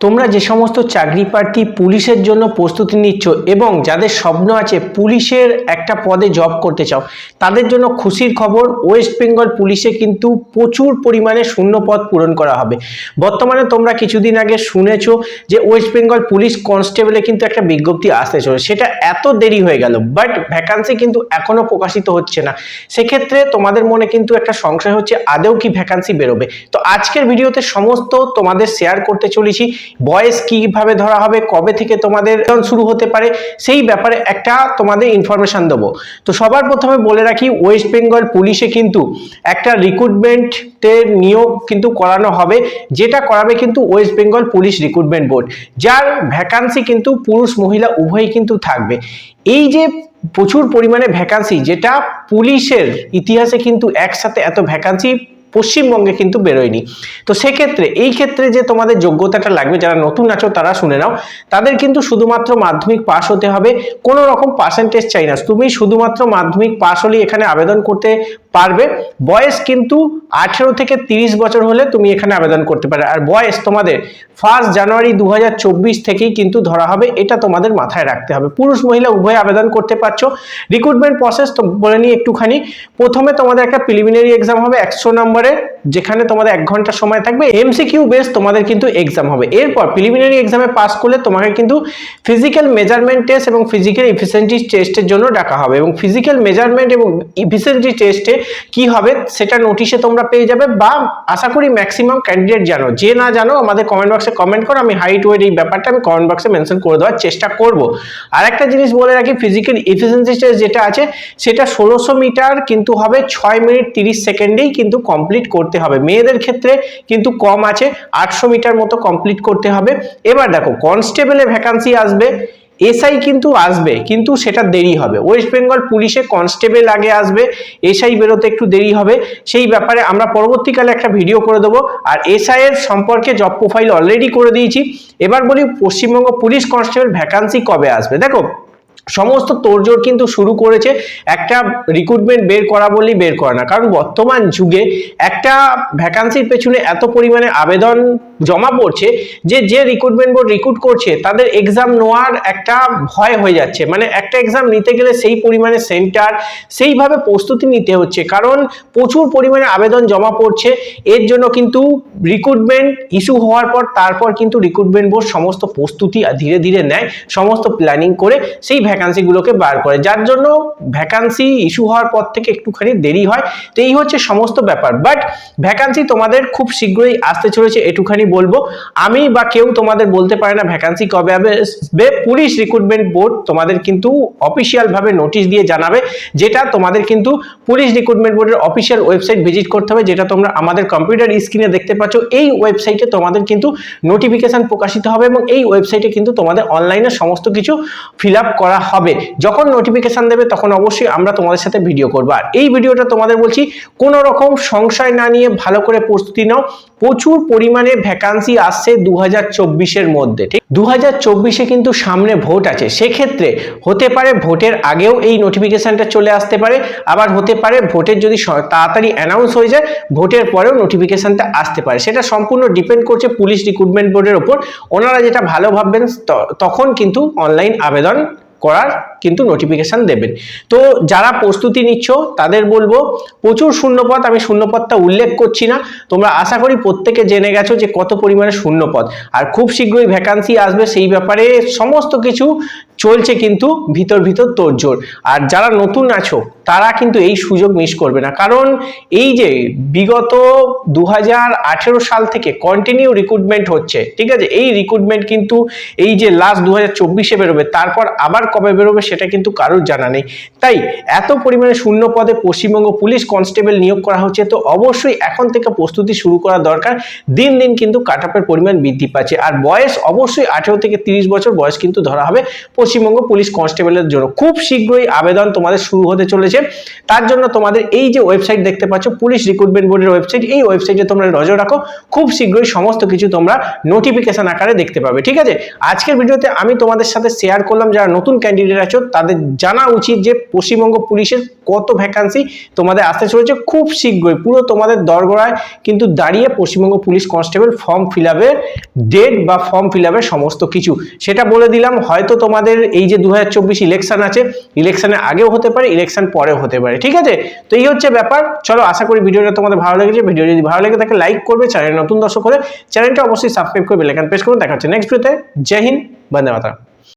তোমরা যে সমস্ত চাকরি প্রার্থী পুলিশের জন্য প্রস্তুতি নিচ্ছ এবং যাদের স্বপ্ন আছে পুলিশের একটা পদে জব করতে চাও, তাদের জন্য খুশির খবর ওয়েস্ট বেঙ্গল পুলিশে কিন্তু প্রচুর পরিমাণে শূন্য পদ পূরণ করা হবে। বর্তমানে তোমরা কিছুদিন আগে শুনেছো যে ওয়েস্ট বেঙ্গল পুলিশ কনস্টেবলে কিন্তু একটা বিজ্ঞপ্তি আসতে চলে সেটা এত দেরি হয়ে গেল বাট ভ্যাকান্সি কিন্তু এখনও প্রকাশিত হচ্ছে না। সেক্ষেত্রে তোমাদের মনে কিন্তু একটা সংশয় হচ্ছে আদেও কি ভ্যাকান্সি বেরোবে? তো আজকের ভিডিওতে সমস্ত তোমাদের শেয়ার করতে চলেছি। বয়স কীভাবে ধরা হবে, কবে থেকে তোমাদের শুরু হতে পারে, সেই ব্যাপারে একটা তোমাদের ইনফরমেশন দেবো। তো সবার প্রথমে বলে রাখি ওয়েস্ট বেঙ্গল পুলিশে কিন্তু একটা রিক্রুটমেন্টের নিয়োগ কিন্তু করানো হবে, যেটা করাবে কিন্তু West Bengal police recruitment board যার ভ্যাকান্সি কিন্তু পুরুষ মহিলা উভয়ই কিন্তু থাকবে। এই যে প্রচুর পরিমাণে ভ্যাকান্সি যেটা পুলিশের ইতিহাসে কিন্তু একসাথে এত ভ্যাকান্সি পশ্চিমবঙ্গে কিন্তু বেরোয়নি। তো সেক্ষেত্রে, এই ক্ষেত্রে যে তোমাদের যোগ্যতাটা লাগবে, যারা নতুন আছো তারা শুনে নাও। তাদের কিন্তু শুধুমাত্র মাধ্যমিক পাস হতে হবে। কোনো রকম পার্সেন্টেজ চাই না। তুমি শুধুমাত্র মাধ্যমিক পাস হলেই এখানে আবেদন করতে পারবে। বয়স কিন্তু আঠেরো থেকে তিরিশ বছর হলে তুমি এখানে আবেদন করতে পারবে। আর বয়স তোমাদের ফার্স্ট জানুয়ারি দু হাজার চব্বিশ থেকেই কিন্তু ধরা হবে। এটা তোমাদের মাথায় রাখতে হবে। পুরুষ, মহিলা উভয় আবেদন করতে পারছ। রিক্রুটমেন্ট প্রসেস বলে নিই একটুখানি। প্রথমে তোমাদের একটা প্রিলিমিনারি এক্সাম হবে। একশো নম্বরের যেখানে তোমাদের এক ঘণ্টা সময় থাকবে এমসিকিউ বেস তোমাদের কিন্তু এক্সাম হবে। এরপর প্রিলিমিনারি এক্সামে পাস করলে তোমাকে কিন্তু ফিজিক্যাল মেজারমেন্ট টেস্ট এবং ফিজিক্যাল ইফিসিয়েন্সি টেস্টের জন্য ডাকা হবে। এবং ফিজিক্যাল মেজারমেন্ট এবং ইফিসিয়েন্সি টেস্টে কি হবে সেটা নোটিশে তোমরা পেয়ে যাবে বা আশা করি ম্যাক্সিমাম ক্যান্ডিডেট জানো। যে না জানো, আমাদের কমেন্ট বক্সে কমেন্ট করো, আমি হাইট ওয়েট এই ব্যাপারটা আমি কমেন্ট বক্সে মেনশন করে দেওয়ার চেষ্টা করব। আর একটা জিনিস বলে রাখি ফিজিক্যাল ইফিসিয়েন্সি টেস্ট যেটা আছে, সেটা ষোলোশো মিটার কিন্তু হবে, ছয় মিনিট তিরিশ সেকেন্ডেই কিন্তু কমপ্লিট করতে হবে। মেয়েদের ক্ষেত্রে কিন্তু কম আছে, আটশো মিটার মতো কমপ্লিট করতে হবে। এবার দেখো কনস্টেবলে ভ্যাকান্সি আসবে এসআই কিন্তু আসবে, কিন্তু সেটা দেরি হবে। ওয়েস্ট বেঙ্গল পুলিশে কনস্টেবল আগে আসবে এসআই বেরোতে একটু দেরি হবে। সেই ব্যাপারে আমরা পরবর্তীকালে একটা ভিডিও করে দেবো। আর এসআই এর সম্পর্কে জব প্রোফাইল অলরেডি করে দিয়েছি। এবার বলি, পশ্চিমবঙ্গ পুলিশ কনস্টেবল ভ্যাকান্সি কবে আসবে? দেখো সমস্ত তোড়জোড় কিন্তু শুরু করেছে একটা রিক্রুটমেন্ট বের করা বলেই বের করা না। কারণ বর্তমান যুগে একটা ভ্যাকান্সির পেছনে এত পরিমাণে আবেদন জমা পড়ছে যে যে রিক্রুটমেন্ট বোর্ড রিক্রুট করছে, তাদের এক্সাম নেওয়ার একটা ভয় হয়ে যাচ্ছে। মানে একটা এক্সাম নিতে গেলে সেই পরিমাণে সেন্টার সেইভাবে প্রস্তুতি নিতে হচ্ছে। কারণ প্রচুর পরিমাণে আবেদন জমা পড়ছে। এর জন্য কিন্তু রিক্রুটমেন্ট ইস্যু হওয়ার পর, তারপর কিন্তু রিক্রুটমেন্ট বোর্ড সমস্ত প্রস্তুতি ধীরে ধীরে নেয়, সমস্ত প্ল্যানিং করে সেই ভ্যাকান্সিগুলোকে বার করে। যার জন্য ভ্যাকান্সি ইস্যু হওয়ার পর থেকে একটুখানি দেরি হয়। তো এই হচ্ছে সমস্ত ব্যাপার। বাট ভ্যাকান্সি তোমাদের খুব শীঘ্রই আসতে চলেছে, এটুখানি বলব। আমি বা কেউ তোমাদের বলতে পারে না ভ্যাকান্সি কবে আসবে পুলিশ রিক্রুটমেন্ট বোর্ড তোমাদের কিন্তু অফিসিয়াল ভাবে নোটিশ দিয়ে জানাবে, যেটা তোমাদের কিন্তু পুলিশ রিক্রুটমেন্ট বোর্ডের অফিসিয়াল ওয়েবসাইট ভিজিট করতে হবে, যেটা তোমরা আমাদের কম্পিউটার স্ক্রিনে দেখতে পাচ্ছ। এই ওয়েবসাইটে তোমাদের কিন্তু নোটিফিকেশন প্রকাশিত হবে এবং এই ওয়েবসাইটে কিন্তু তোমাদের অনলাইনে সমস্ত কিছু ফিল আপ করা হবে। যখন নোটিফিকেশন দেবে, তখন অবশ্যই আমরা তোমাদের সাথে ভিডিও করব। আর এই ভিডিওটা তোমাদের বলছি, কোনো রকম সংশয় না নিয়ে ভালো করে প্রস্তুতি নাও। প্রচুর পরিমাণে ভ্যাকান্সি আসছে দু হাজার মধ্যে, ঠিক? দু হাজার কিন্তু সামনে ভোট আছে। সেক্ষেত্রে হতে পারে ভোটের আগেও এই নোটিফিকেশনটা চলে আসতে পারে। আবার হতে পারে ভোটের যদি তাড়াতাড়ি অ্যানাউন্স হয়ে যায় ভোটের পরেও নোটিফিকেশানটা আসতে পারে। সেটা সম্পূর্ণ ডিপেন্ড করছে পুলিশ রিক্রুটমেন্ট বোর্ডের ওপর ওনারা যেটা ভালো ভাববেন তখন কিন্তু অনলাইন আবেদন করার কিন্তু নোটিফিকেশান দেবেন। তো যারা প্রস্তুতি নিচ্ছ, তাদের বলব, প্রচুর শূন্যপদ আমি শূন্যপদটা উল্লেখ করছি না। তোমরা আশা করি প্রত্যেকে জেনে গেছো যে কত পরিমাণে শূন্যপদ আর খুব শীঘ্রই ভ্যাকান্সি আসবে, সেই ব্যাপারে সমস্ত কিছু চলছে কিন্তু ভিতর ভিতর তোড়জোড়। আর যারা নতুন আছো তারা কিন্তু এই সুযোগ মিস করবে না। কারণ এই যে বিগত দু হাজার আঠেরো সাল থেকে কন্টিনিউ রিক্রুটমেন্ট হচ্ছে, ঠিক আছে? এই রিক্রুটমেন্ট কিন্তু এই যে লাস্ট দু হাজার চব্বিশে বেরোবে, তারপর আবার কবে বেরোবে সেটা কিন্তু কারোর জানা নেই। তাই এত পরিমাণে শূন্য পদে পশ্চিমবঙ্গ পুলিশ কনস্টেবল নিয়োগ করা হচ্ছে, তো অবশ্যই এখন থেকে প্রস্তুতি শুরু করা দরকার। দিন দিন কিন্তু কাট পরিমাণ বৃদ্ধি পাচ্ছে। আর বয়স অবশ্যই আঠেরো থেকে তিরিশ বছর বয়স কিন্তু ধরা হবে পশ্চিমবঙ্গ পুলিশ কনস্টেবলের জন্য। খুব শীঘ্রই আবেদন তোমাদের শুরু হতে চলেছে। তার জন্য তোমাদের এই যে ওয়েবসাইট দেখতে পাচ্ছ পুলিশ রিক্রুটমেন্ট বোর্ডের ওয়েবসাইট এই ওয়েবসাইটে তোমরা নজর রাখো। খুব শীঘ্রই সমস্ত কিছু তোমরা নোটিফিকেশন আকারে দেখতে পাবে, ঠিক আছে? আজকের ভিডিওতে আমি তোমাদের সাথে শেয়ার করলাম, যারা নতুন ক্যান্ডিডেট আছো, তাদের জানা উচিত যে পশ্চিমবঙ্গ পুলিশের কত ভ্যাকান্সি তোমাদের আসতে চলেছে। খুব শীঘ্রই, পুরো তোমাদের দরগড়ায় কিন্তু দাঁড়িয়ে Paschimbanga police constable form fill আপের ডেট বা ফর্ম ফিল আপের সমস্ত কিছু। সেটা বলে দিলাম, হয়তো তোমাদের এই যে দু হাজার চব্বিশ ইলেকশন আছে ইলেকশনের আগেও হতে পারে ইলেকশন পরেও হতে পারে, ঠিক আছে? তো এই হচ্ছে ব্যাপার। চলো, আশা করি ভিডিওটা তোমাদের ভালো লেগেছে। ভিডিও যদি ভালো লেগে থাকে লাইক করবে। চ্যানেল নতুন দর্শক করে চ্যানেলটা অবশ্যই সাবস্ক্রাইব করবে লেখান প্রেস করুন। দেখা হচ্ছে নেক্সট ভিডিওতে জয় হিন্দ, বন্দে মাতা